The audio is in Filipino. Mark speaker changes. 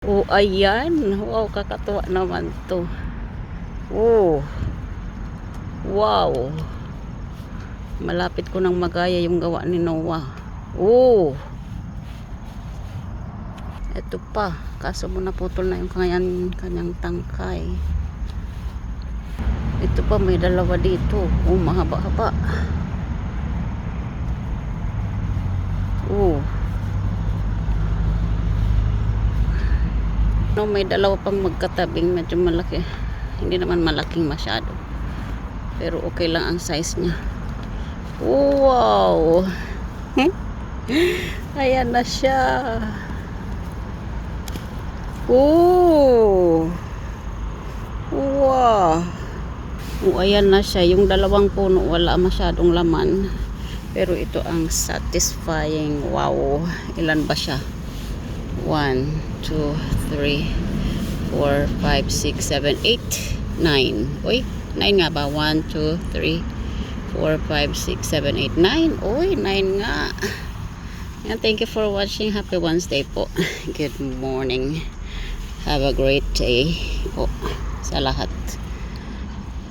Speaker 1: Oh, ayan. Wow, kakatuwa naman to. Oh. Wow. Malapit ko nang magaya yung gawa ni Noah. Oh. Ito pa. Kaso mo naputol na yung kanyang, kanyang tangkay. Ito pa, may dalawa dito. Oh, mahaba-haba. Oh. No, may dalawa pang magkatabing medyo malaki. Hindi naman malaking masyado. Pero okay lang ang size niya. Wow! Ayan na siya. Oh! Wow! Oh, ayan na siya. Yung dalawang puno wala masyadong laman. Pero ito ang satisfying. Wow! Ilan ba siya? 1, 2, 3, 4, 5, 6, 7, 8, 9. Uy, 9 nga ba? 1, 2, 3, 4, 5, 6, 7, 8, 9. Uy, 9 nga. And thank you for watching. Happy Wednesday po. Good morning. Have a great day po sa lahat.